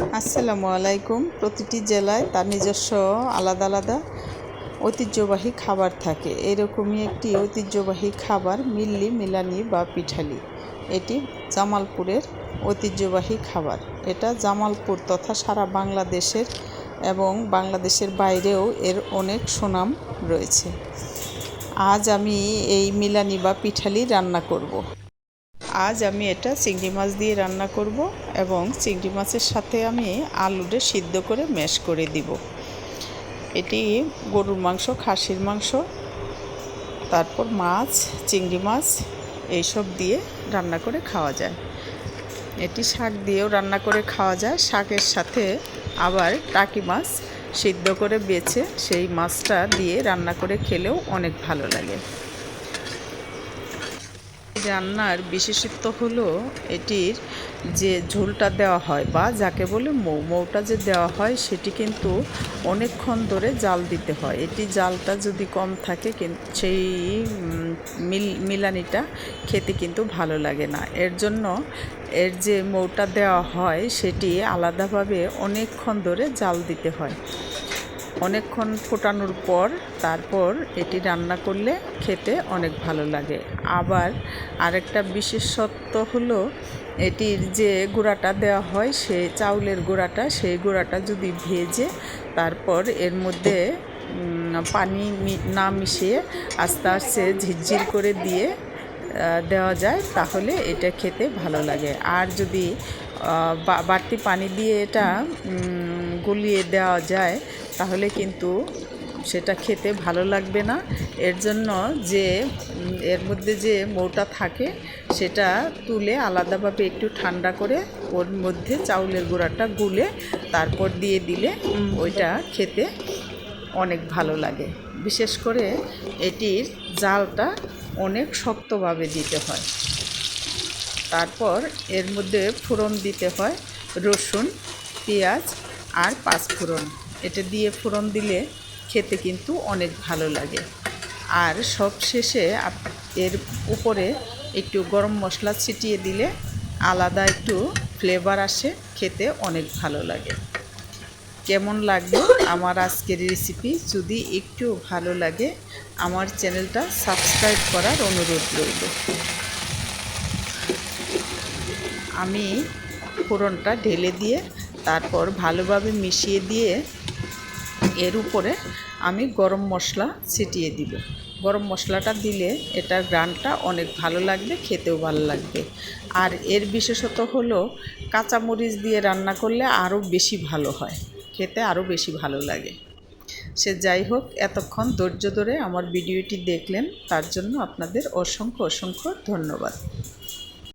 আসসালামু আলাইকুম। প্রতিটি জেলায় তার নিজস্ব আলাদা আলাদা ঐতিহ্যবাহী খাবার থাকে। এরকমই একটি ঐতিহ্যবাহী খাবার মিল্লি, মিলানি বা পিঠালি। এটি জামালপুরের ঐতিহ্যবাহী খাবার। এটা জামালপুর তথা সারা বাংলাদেশের এবং বাংলাদেশের বাইরেও এর অনেক সুনাম রয়েছে। আজ আমি এই মিলানি বা পিঠালি রান্না করব। আজ আমি এটা চিংড়ি মাছ দিয়ে রান্না করব এবং চিংড়ি মাছের সাথে আমি আলুটা সিদ্ধ করে ম্যাশ করে দিব। এটি গরুর মাংস, খাসির মাংস, তারপর মাছ, চিংড়ি মাছ, এইসব দিয়ে রান্না করে খাওয়া যায়। এটি শাক দিয়েও রান্না করে খাওয়া যায়। শাকের সাথে আবার টাকি মাছ সিদ্ধ করে বেছে সেই মাছটা দিয়ে রান্না করে খেলেও অনেক ভালো লাগে। রান্নার বিশেষত্ব হলো এটির যে ঝোলটা দেওয়া হয় বা যাকে বলে মৌ, মৌটা যে দেওয়া হয় সেটি কিন্তু অনেকক্ষণ ধরে জাল দিতে হয়। এটি জালটা যদি কম থাকে কিন্তু সেই মিল, মিলানিটা খেতে কিন্তু ভালো লাগে না। এর জন্য এর যে মৌটা দেওয়া হয় সেটি আলাদাভাবে অনেকক্ষণ ধরে জাল দিতে হয়। অনেকক্ষণ ফোটানোর পর তারপর এটি রান্না করলে খেতে অনেক ভালো লাগে। আবার আরেকটা বিশেষত্ব হলো, এটির যে গুঁড়াটা দেওয়া হয়, সে চাউলের গুঁড়াটা, সেই গুঁড়াটা যদি ভেজে তারপর এর মধ্যে পানি না মিশিয়ে আস্তে আস্তে ঝিরঝির করে দিয়ে দেওয়া যায়, তাহলে এটা খেতে ভালো লাগে। আর যদি বাড়তি পানি দিয়ে এটা গুলিয়ে দেওয়া যায় তাহলে কিন্তু সেটা খেতে ভালো লাগবে না। এর জন্য যে, এর মধ্যে যে মৌটা থাকে, সেটা তুলে আলাদাভাবে একটু ঠান্ডা করে ওর মধ্যে চাউলের গুঁড়াটা গুলে তারপর দিয়ে দিলে ওইটা খেতে অনেক ভালো লাগে। বিশেষ করে এটির জালটা অনেক শক্তভাবে দিতে হয়। তারপর এর মধ্যে ফোড়ন দিতে হয়, রসুন, পেঁয়াজ আর পাঁচফোড়ন। এটা দিয়ে ফোড়ন দিলে খেতে কিন্তু অনেক ভালো লাগে। আর সব শেষে এর উপরে একটু গরম মশলা ছিটিয়ে দিলে আলাদা একটু ফ্লেভার আসে, খেতে অনেক ভালো লাগে। কেমন লাগবে আমার আজকের রেসিপি? যদি একটু ভালো লাগে, আমার চ্যানেলটা সাবস্ক্রাইব করার অনুরোধ রইল। আমি ফোড়নটা ঢেলে দিয়ে, তারপর ভালোভাবে মিশিয়ে দিয়ে এর উপরে আমি গরম মশলা ছিটিয়ে দিব। গরম মশলাটা দিলে এটার গ্রানটা অনেক ভালো লাগবে, খেতেও ভালো লাগবে। আর এর বিশেষত হলো কাঁচামরিচ দিয়ে রান্না করলে আরও বেশি ভালো হয়, খেতে আরও বেশি ভালো লাগে। সে যাই হোক, এতক্ষণ ধৈর্য ধরে আমার ভিডিওটি দেখলেন, তার জন্য আপনাদের অসংখ্য অসংখ্য ধন্যবাদ।